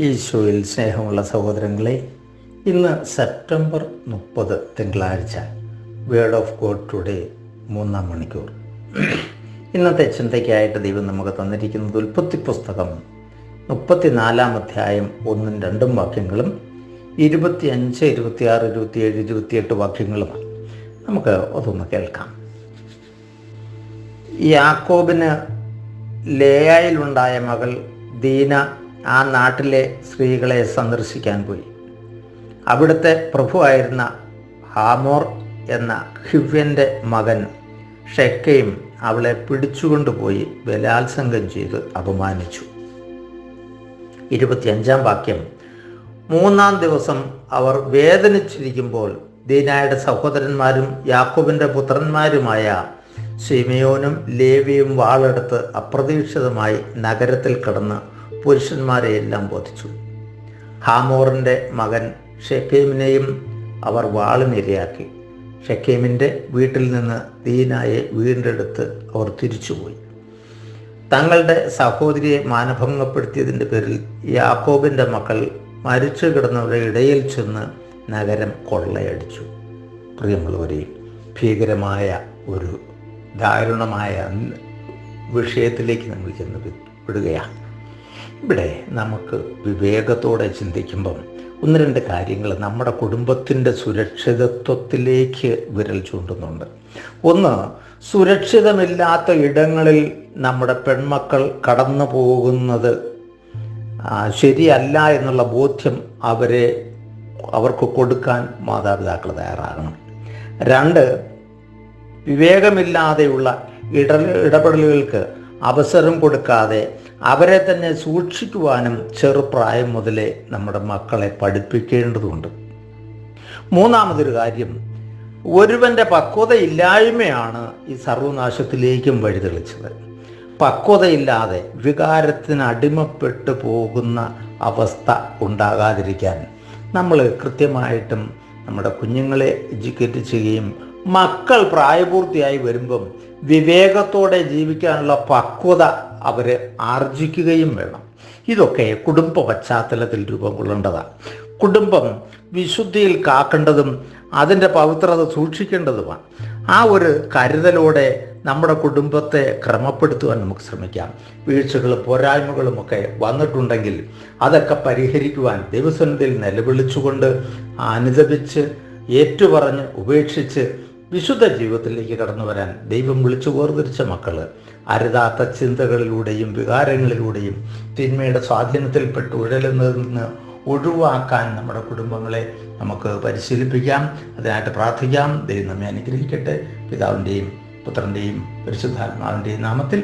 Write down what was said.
ഈശോയിൽ സ്നേഹമുള്ള സഹോദരങ്ങളെ ഇന്ന് സെപ്റ്റംബർ മുപ്പത് തിങ്കളാഴ്ച വേർഡ് ഓഫ് ഗോഡ് ടുഡേ മൂന്നാം മണിക്കൂർ. ഇന്നത്തെ ചിന്തയ്ക്കായിട്ട് ദൈവം നമുക്ക് തന്നിരിക്കുന്നത് ഉൽപ്പത്തി പുസ്തകം മുപ്പത്തിനാലാം അധ്യായം ഒന്നും രണ്ടും വാക്യങ്ങളും ഇരുപത്തി അഞ്ച് ഇരുപത്തിയാറ് ഇരുപത്തിയേഴ് ഇരുപത്തിയെട്ട് വാക്യങ്ങളുമാണ്. നമുക്ക് അതൊന്ന് കേൾക്കാം. യാക്കോബിന് ലേയായിലുണ്ടായ മകൾ ദീന ആ നാട്ടിലെ സ്ത്രീകളെ സന്ദർശിക്കാൻ പോയി. അവിടുത്തെ പ്രഭുവായിരുന്ന ഹാമോർ എന്ന ഹിവ്യന്റെ മകൻ ഷെക്കയും അവളെ പിടിച്ചുകൊണ്ടുപോയി ബലാത്സംഗം ചെയ്ത് അപമാനിച്ചു. ഇരുപത്തിയഞ്ചാം വാക്യം. മൂന്നാം ദിവസം അവർ വേദനിച്ചിരിക്കുമ്പോൾ ദീനായുടെ സഹോദരന്മാരും യാക്കോബിന്റെ പുത്രന്മാരുമായ സിമിയോനും ലേവിയും വാളെടുത്ത് അപ്രതീക്ഷിതമായി നഗരത്തിൽ കടന്ന് പുരുഷന്മാരെ എല്ലാം ബോധിച്ചു. ഹാമോറിന്റെ മകൻ ഷെക്കേമിനെയും അവർ വാളിനിരയാക്കി ഷെക്കേമിന്റെ വീട്ടിൽ നിന്ന് ദീനായെ വീണ്ടെടുത്ത് അവർ തിരിച്ചുപോയി. തങ്ങളുടെ സഹോദരിയെ മാനഭംഗപ്പെടുത്തിയതിന്റെ പേരിൽ യാക്കോബിന്റെ മക്കൾ മരിച്ചു കിടന്നവരുടെ ഇടയിൽ ചെന്ന് നഗരം കൊള്ളയടിച്ചു. പ്രിയമുള്ളവരെ ഭീകരമായ ഒരു ദാരുണമായ വിഷയത്തിലേക്ക് നമ്മൾ ചെന്ന് വിടുകയാണ്. ഇവിടെ നമുക്ക് വിവേകത്തോടെ ചിന്തിക്കുമ്പം ഒന്ന് രണ്ട് കാര്യങ്ങൾ നമ്മുടെ കുടുംബത്തിന്റെ സുരക്ഷിതത്വത്തിലേക്ക് വിരൽ ചൂണ്ടുന്നുണ്ട്. ഒന്ന് സുരക്ഷിതമില്ലാത്ത ഇടങ്ങളിൽ നമ്മുടെ പെൺമക്കൾ കടന്നു പോകുന്നത് ശരിയല്ല എന്നുള്ള ബോധ്യം അവരെ അവർക്ക് കൊടുക്കാൻ മാതാപിതാക്കൾ തയ്യാറാകണം. രണ്ട് വിവേകമില്ലാതെയുള്ള ഇട ഇടപെടലുകൾക്ക് അവസരം കൊടുക്കാതെ അവരെ തന്നെ സൂക്ഷിക്കുവാനും ചെറുപ്രായം മുതലേ നമ്മുടെ മക്കളെ പഠിപ്പിക്കേണ്ടതുണ്ട്. മൂന്നാമതൊരു കാര്യം ഒരുവന്റെ പക്വതയില്ലായ്മയാണ് ഈ സർവനാശത്തിലേക്കും വഴിതെളിച്ചത്. പക്വതയില്ലാതെ വികാരത്തിന് അടിമപ്പെട്ടു പോകുന്ന അവസ്ഥ ഉണ്ടാകാതിരിക്കാൻ നമ്മൾ കൃത്യമായിട്ടും നമ്മുടെ കുഞ്ഞുങ്ങളെ എഡ്യൂക്കേറ്റ് ചെയ്യുകയും മക്കൾ പ്രായപൂർത്തിയായി വരുമ്പം വിവേകത്തോടെ ജീവിക്കാനുള്ള പക്വത അവർ ആർജിക്കുകയും വേണം. ഇതൊക്കെ കുടുംബ പശ്ചാത്തലത്തിൽ രൂപം കൊള്ളേണ്ടതാണ് കുടുംബം വിശുദ്ധിയിൽ കാക്കേണ്ടതും അതിന്റെ പവിത്രത സൂക്ഷിക്കേണ്ടതുമാണ്. ആ ഒരു കരുതലോടെ നമ്മുടെ കുടുംബത്തെ ക്രമപ്പെടുത്തുവാൻ നമുക്ക് ശ്രമിക്കാം. വീഴ്ചകളും പോരായ്മകളും ഒക്കെ വന്നിട്ടുണ്ടെങ്കിൽ അതൊക്കെ പരിഹരിക്കുവാൻ ദൈവസന്നിധിയിൽ നിലവിളിച്ചുകൊണ്ട് അനുദപിച്ച് ഏറ്റുപറഞ്ഞ് ഉപേക്ഷിച്ച് വിശുദ്ധ ജീവിതത്തിലേക്ക് കടന്നു വരാൻ ദൈവം വിളിച്ചു വേർതിരിച്ച മക്കൾ അരുതാത്ത ചിന്തകളിലൂടെയും വികാരങ്ങളിലൂടെയും തിന്മയുടെ സ്വാധീനത്തിൽപ്പെട്ട് ഉഴലുന്നതിൽ നിന്ന് ഒഴിവാക്കാൻ നമ്മുടെ കുടുംബങ്ങളെ നമുക്ക് പരിശീലിപ്പിക്കാം. അതിനായിട്ട് പ്രാർത്ഥിക്കാം. ദൈവം നമ്മെ അനുഗ്രഹിക്കട്ടെ. പിതാവിന്റെയും പുത്രന്റെയും പരിശുദ്ധാത്മാവിന്റെയും നാമത്തിൽ